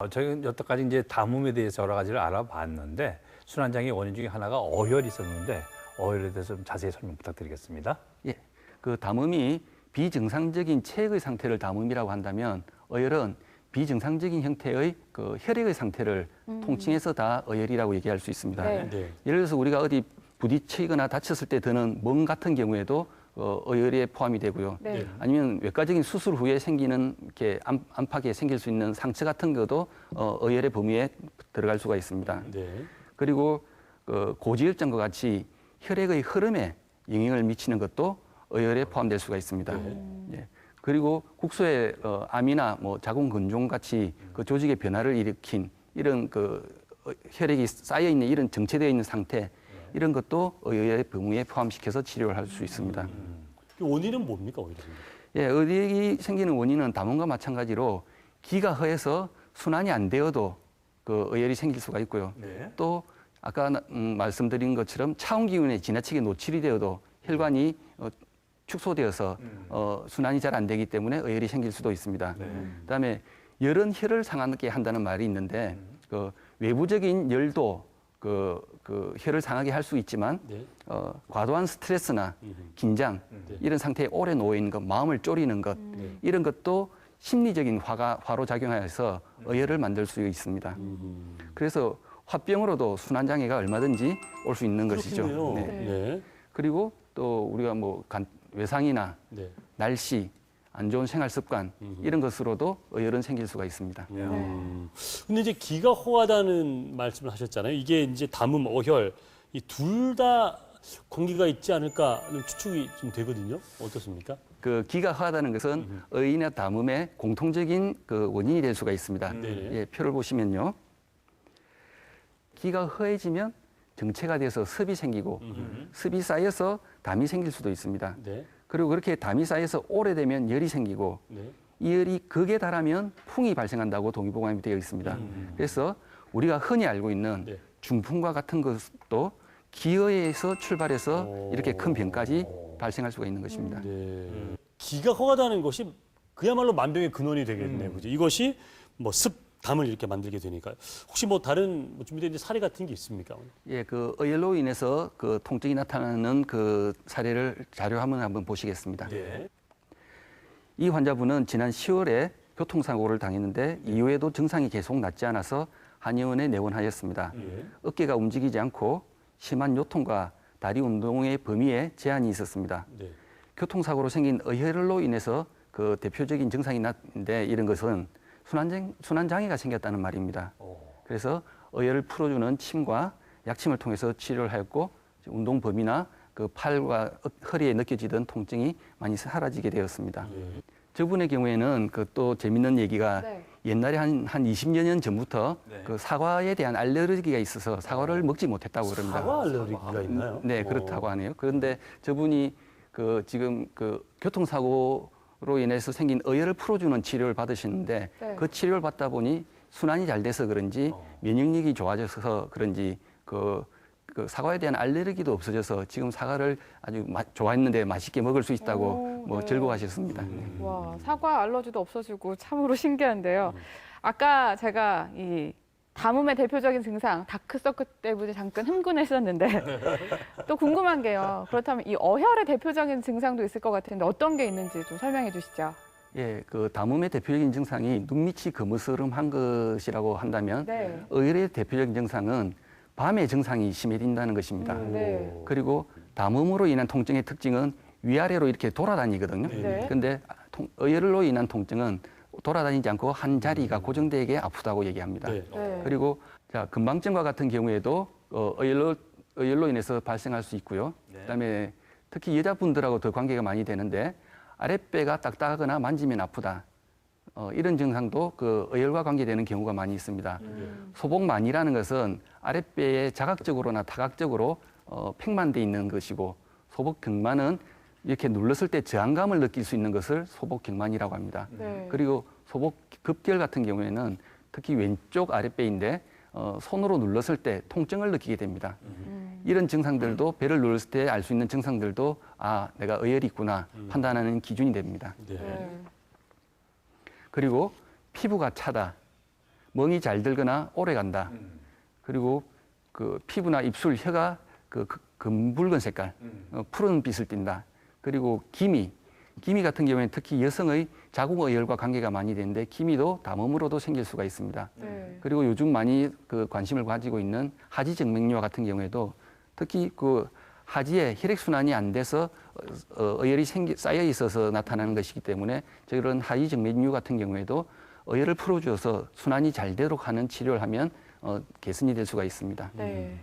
어, 저희는 여태까지 이제 담음에 대해서 여러 가지를 알아봤는데 순환장애 원인 중에 하나가 어혈이 있었는데 어혈에 대해서 좀 자세히 설명 부탁드리겠습니다. 예, 그 담음이 비정상적인 체액의 상태를 담음이라고 한다면 어혈은 비정상적인 형태의 그 혈액의 상태를 통칭해서 다 어혈이라고 얘기할 수 있습니다. 네. 네. 예를 들어서 우리가 어디 부딪히거나 다쳤을 때 드는 멍 같은 경우에도 어, 어혈에 포함이 되고요. 네. 아니면 외과적인 수술 후에 생기는 이렇게 안, 안팎에 생길 수 있는 상처 같은 것도 어, 어혈의 범위에 들어갈 수가 있습니다. 네. 그리고 그 고지혈증과 같이 혈액의 흐름에 영향을 미치는 것도 어혈에 포함될 수가 있습니다. 예. 그리고 국소의 어, 암이나 뭐 자궁 근종 같이 그 조직의 변화를 일으킨 이런 그 어, 혈액이 쌓여 있는 이런 정체되어 있는 상태 이런 것도 어혈의 범위에 포함시켜서 치료를 할 수 있습니다. 그 원인은 뭡니까 오히려? 예, 어혈이 생기는 원인은 담음과 마찬가지로 기가 허해서 순환이 안 되어도 그 어혈이 생길 수가 있고요. 네. 또 아까 나- 음, 말씀드린 것처럼 차온 기운에 지나치게 노출이 되어도 혈관이 어, 축소되어서 어, 순환이 잘 안 되기 때문에 어혈이 생길 수도 있습니다. 그다음에 열은 혈을 상하게 한다는 말이 있는데 그 외부적인 열도 그, 그 혈을 상하게 할 수 있지만 네. 어, 과도한 스트레스나. 긴장 네. 이런 상태에 오래 놓여 있는 것, 마음을 졸이는 것 네. 이런 것도 심리적인 화가 화로 작용하여서 어혈을 만들 수 있습니다. 음. 그래서 화병으로도 순환 장애가 얼마든지 올 수 있는 것이죠. 그렇군요. 네. 네. 그리고 또 우리가 뭐 간- 외상이나 네. 날씨, 안 좋은 생활 습관 음흠. 이런 것으로도 어혈은 생길 수가 있습니다. 음. 근데 이제 기가 호하다는 말씀을 하셨잖아요. 이게 이제 담음, 어혈 이 둘 다 관계가 있지 않을까는 추측이 좀 되거든요. 어떻습니까? 그 기가 허하다는 것은 어인의 담음의 공통적인 그 원인이 될 수가 있습니다. 네네. 예, 표를 보시면요. 기가 허해지면 정체가 돼서 습이 생기고 습이 쌓여서 담이 생길 수도 있습니다. 네. 그리고 그렇게 담이 쌓여서 오래되면 열이 생기고 네. 이 열이 극에 달하면 풍이 발생한다고 동의보감이 되어 있습니다. 그래서 우리가 흔히 알고 있는 네. 중풍과 같은 것도 기어에서 출발해서 오. 이렇게 큰 병까지 발생할 수가 있는 것입니다. 네. 기가 허하다는 것이 그야말로 만병의 근원이 되겠네요. 그죠? 이것이 뭐 습, 담을 이렇게 만들게 되니까 혹시 뭐 다른 뭐 준비된 사례 같은 게 있습니까? 예, 그 어열로 인해서 그 통증이 나타나는 그 사례를 자료 한번 한번 보시겠습니다. 네. 이 환자분은 지난 10월에 교통사고를 당했는데 이후에도 증상이 계속 낫지 않아서 한의원에 내원하였습니다. 예. 어깨가 움직이지 않고 심한 요통과 다리 운동의 범위에 제한이 있었습니다. 네. 교통사고로 생긴 어혈로 인해서 그 대표적인 증상이 났는데 이런 것은 순환장, 순환장애가 생겼다는 말입니다. 그래서 어혈을 풀어주는 침과 약침을 통해서 치료를 하였고 운동 범위나 그 팔과 어- 허리에 느껴지던 통증이 많이 사라지게 되었습니다. 예. 저분의 경우에는 그 또 재밌는 얘기가 네. 옛날에 한, 한 20여 년 전부터 네. 그 사과에 대한 알레르기가 있어서 사과를 먹지 못했다고 그럽니다. 사과 알레르기가 있나요? 네, 그렇다고 하네요. 그런데 저분이 그 지금 그 교통사고 로 인해서 생긴 어혈을 풀어주는 치료를 받으시는데 네. 그 치료를 받다 보니 순환이 잘 돼서 그런지 면역력이 좋아져서 그런지 그, 그 사과에 대한 알레르기도 없어져서 지금 사과를 아주 마- 좋아했는데 맛있게 먹을 수 있다고 오, 뭐 네. 즐거워하셨습니다. 와, 사과 알러지도 없어지고 참으로 신기한데요. 아까 제가 이 담음의 대표적인 증상 다크서클 때문에 잠깐 흥분했었는데 또 궁금한 게요. 그렇다면 이 어혈의 대표적인 증상도 있을 것 같은데 어떤 게 있는지 좀 설명해 주시죠. 예, 그 담음의 대표적인 증상이 눈밑이 거무스름한 것이라고 한다면 네. 어혈의 대표적인 증상은 밤에 증상이 심해진다는 것입니다. 음, 네. 그리고 담음으로 인한 통증의 특징은 위아래로 이렇게 돌아다니거든요. 네. 근데 통- 어혈로 인한 통증은 돌아다니지 않고 한 자리가 고정되게 아프다고 얘기합니다. 네. 네. 그리고 자 건망증과 같은 경우에도 어, 어혈로 어혈로 인해서 발생할 수 있고요. 그다음에 특히 여자분들하고 더 관계가 많이 되는데 아랫배가 딱딱하거나 만지면 아프다. 어, 이런 증상도 그 어혈과 관계되는 경우가 많이 있습니다. 소복만이라는 것은 아랫배에 자각적으로나 다각적으로 어, 팽만돼 있는 것이고 소복경만은 이렇게 눌렀을 때 저항감을 느낄 수 있는 것을 소복 경만이라고 합니다. 네. 그리고 소복 급결 같은 경우에는 특히 왼쪽 아랫배인데 어, 손으로 눌렀을 때 통증을 느끼게 됩니다. 음. 이런 증상들도 배를 눌렀을 때 알 수 있는 증상들도 아 내가 어혈이 있구나 판단하는 기준이 됩니다. 네. 네. 그리고 피부가 차다, 멍이 잘 들거나 오래 간다. 그리고 그 피부나 입술, 혀가 그 그- 검붉은 색깔, 어, 푸른 빛을 띈다. 그리고 기미, 기미 같은 경우에는 특히 여성의 자궁 어혈과 관계가 많이 되는데 기미도 담음으로도 생길 수가 있습니다. 네. 그리고 요즘 많이 그 관심을 가지고 있는 하지 정맥류와 같은 경우에도 특히 그 하지에 혈액 순환이 안 돼서 어, 어, 어혈이 생기, 쌓여 있어서 나타나는 것이기 때문에 저런 하지 정맥류 같은 경우에도 어혈을 풀어주어서 순환이 잘 되도록 하는 치료를 하면 어, 개선이 될 수가 있습니다. 네.